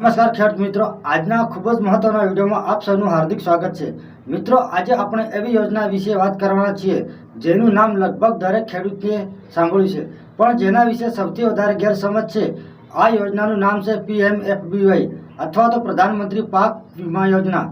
નમસ્કાર ખેડૂત મિત્રો. આજના ખૂબ જ મહત્વના વિડીયોમાં આપ સૌનું હાર્દિક સ્વાગત છે. મિત્રો, આજે આપણે એવી યોજના વિશે વાત કરવાના છીએ, જેનું નામ લગભગ દરેક ખેડૂતે સાંભળ્યું છે. પણ જેના વિશે સૌથી વધારે ગેરસમજ છે, આ યોજનાનું નામ છે પીએમએફબીવાય, અથવા તો પ્રધાનમંત્રી પાક વીમા યોજના.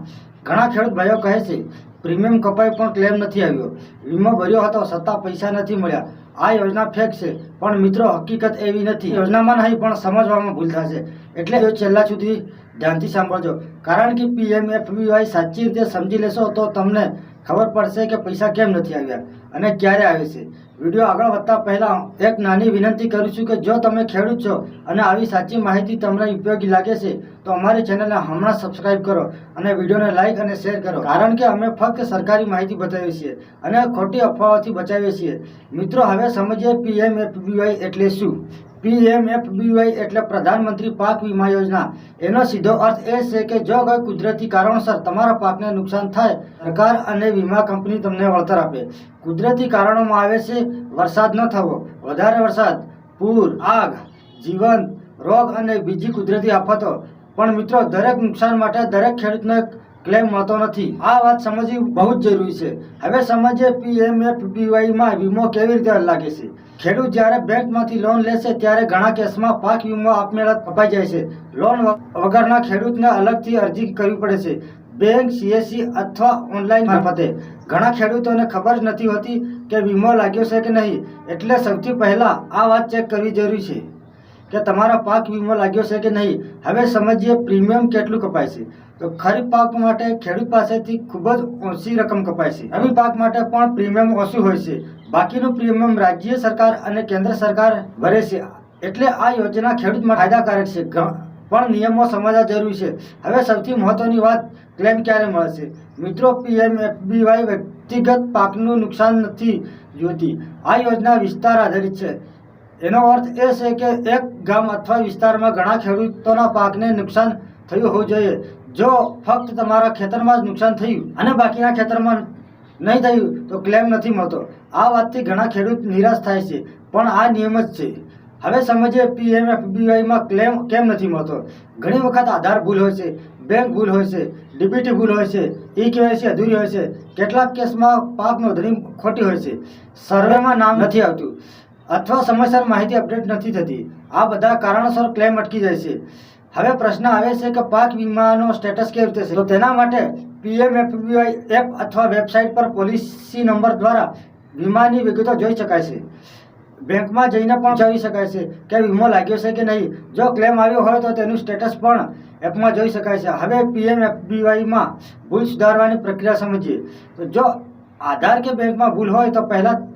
ઘણા ખેડૂત ભાઈઓ કહે છે, પ્રીમિયમ કપાઈ પણ ક્લેમ નથી આવ્યો. વીમો ભર્યો હતો છતાં પૈસા નથી મળ્યા. આ યોજના ફેક છે, પણ મિત્રો હકીકત એવી નથી. યોજનામાં નહીં, પણ સમજવામાં ભૂલ થશે. એટલે છેલ્લા સુધી ધ્યાનથી સાંભળજો. કારણ કે પીએમએફબીવાય સાચી રીતે સમજી લેશો તો તમને ખબર પડશે કે પૈસા કેમ નથી આવ્યા અને ક્યારે આવે છે. વીડિયો આગળ વધતા પહેલાં એક નાની વિનંતી કરું છું કે જો તમે ખેડૂત છો અને આવી સાચી માહિતી તમને ઉપયોગી લાગે છે, તો અમારી ચેનલને હમણાં સબસ્ક્રાઇબ કરો અને વિડીયોને લાઇક અને શેર કરો. કારણ કે અમે ફક્ત સરકારી માહિતી બતાવીએ છીએ અને ખોટી અફવાઓથી બચાવીએ છીએ. મિત્રો, હવે સમજીએ પીએમએફબીવાય એટલે શું? પીએમએફબીવાય એટલે પ્રધાનમંત્રી પાક વીમા યોજના. એનો સીધો અર્થ એ છે કે જો કોઈ કુદરતી કારણોસર તમારા પાકને નુકસાન થાય, સરકાર અને વીમા કંપની તમને વળતર આપે. કુદરતી કારણોમાં આવે છે વરસાદ ન થવો, વધારે વરસાદ, પૂર, આગ જીવન રોગ અને બીજી કુદરતી આફતો. પણ મિત્રો, દરેક નુકસાન માટે દરેક ખેડૂતને ક્લેમ મળતો નથી. આ વાત સમજવી બહુ જ જરૂરી છે. હવે સમજીએ પીએમએફબીવાયમાં વીમો કેવી રીતે લાગે છે? ખેડૂત જ્યારે બેંકમાંથી લોન લેશે ત્યારે ઘણા કેસમાં પાક વીમો આપમેળે કપાઈ જાય છે. લોન વગરના ખેડૂતને અલગથી અરજી કરવી પડે છે. બેંક સીએસસી અથવા ઓનલાઈન મારફતે. ઘણા ખેડૂતોને ખબર જ નથી હોતી કે વીમો લાગ્યો છે કે નહીં. એટલે સૌથી પહેલાં આ વાત ચેક કરવી જરૂરી છે. કે તમારા પાક વીમો લાગ્યો છે કે નહીં? હવે સમજીએ પ્રીમિયમ કેટલું કપાય છે. તો ખરીફ પાક માટે ખેડૂત પાસેથી ખૂબ જ ઓછી રકમ કપાય છે. રવિ પાક માટે પણ પ્રીમિયમ ઓછું હોય છે. બાકીનું પ્રીમિયમ રાજ્ય સરકાર અને કેન્દ્ર સરકાર ભરે છે. એટલે આ યોજના ખેડૂત ફાયદાકારક છે. પણ નિયમો સમજવા જરૂરી છે. હવે સૌથી મહત્વની વાત ક્લેમ ક્યારે મળશે મિત્રો પીએમએફબીવાય વ્યક્તિગત પાકનું નુકસાન નથી જોતી આ યોજના વિસ્તાર આધારિત છે. એનો અર્થ એ છે કે એક ગામ અથવા વિસ્તારમાં ઘણા ખેડૂતોના પાકને નુકસાન થયું હોવું જોઈએ. જો ફક્ત તમારા ખેતરમાં જ નુકસાન થયું અને બાકીના ખેતરમાં નહીં થયું, તો ક્લેમ નથી મળતો. આ વાતથી ઘણા ખેડૂત નિરાશ થાય છે, પણ આ નિયમ જ છે. હવે સમજીએ પીએમએફબીવાયમાં ક્લેમ કેમ નથી મળતો? ઘણી વખત આધાર ભૂલ હોય છે બેંક ભૂલ હોય છે ડીબીટી ભૂલ હોય છે ઈ કેવાયસી અધૂરી હોય છે. કેટલાક કેસમાં પાક નોંધણી ખોટી હોય છે. સર્વેમાં નામ નથી આવતું. અથવા સમયસર માહિતી અપડેટ નથી થતી. આ બધા કારણોસર ક્લેમ અટકી જાય છે. હવે પ્રશ્ન આવે છે કે પાક વીમાનો સ્ટેટસ કેવી રીતે છે? તો તેના માટે પીએમએફબીઆઈ એપ અથવા વેબસાઇટ પર પોલિસી નંબર દ્વારા વીમાની વિગતો જોઈ શકાય છે. બેંકમાં જઈને પણ જોઈ શકાય છે કે વીમો લાગ્યો છે કે નહીં. જો ક્લેમ આવ્યો હોય તો તેનું સ્ટેટસ પણ એપમાં જોઈ શકાય છે. હવે પીએમએફબીવાયમાં ભૂલ સુધારવાની પ્રક્રિયા સમજીએ. તો જો આધાર કે બેંકમાં ભૂલ હોય તો પહેલાં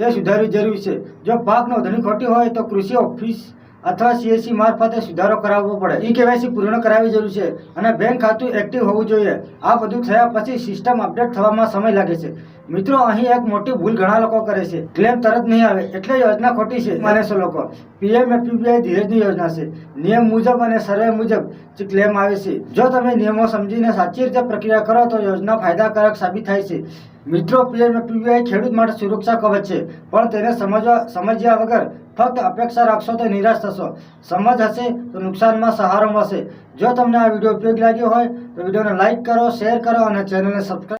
તે સુધારવી જરૂરી છે. જો પાક નોંધણી ખોટી હોય તો કૃષિ ઓફિસ અથવા સીએસસી મારફતે સુધારો કરાવવો પડે. ઈ કેવાયસી પૂર્ણ કરાવવી જરૂરી છે અને બેંક ખાતું એક્ટિવ હોવું જોઈએ. આ બધું થયા પછી સિસ્ટમ અપડેટ થવામાં સમય લાગે છે. મિત્રો, અહીં એક મોટી ભૂલ ઘણા લોકો કરે છે. ક્લેમ તરત નહીં આવે એટલે યોજના ખોટી છે. માને છે લોકો. પીએમએફપીઆઈ ધીરજની યોજના છે. નિયમ મુજબ અને સર્વે મુજબ જે ક્લેમ આવે છે. જો તમે નિયમો સમજીને સાચી રીતે પ્રક્રિયા કરો તો યોજના ફાયદાકારક સાબિત થાય છે. મિત્રો પીએમએફપીઆઈ ખેડૂત માટે સુરક્ષા કવચ છે, પણ તેને સમજવા, સમજ્યા વગર ફક્ત અપેક્ષા રાખશો તો નિરાશ થશો. સમજ હશે તો નુકસાનમાં સહારો મળશે. જો તમને આ વીડિયો ઉપયોગી લાગ્યો હોય તો વિડીયોને લાઇક કરો, શેર કરો અને ચેનલને સબસ્ક્રાઈબ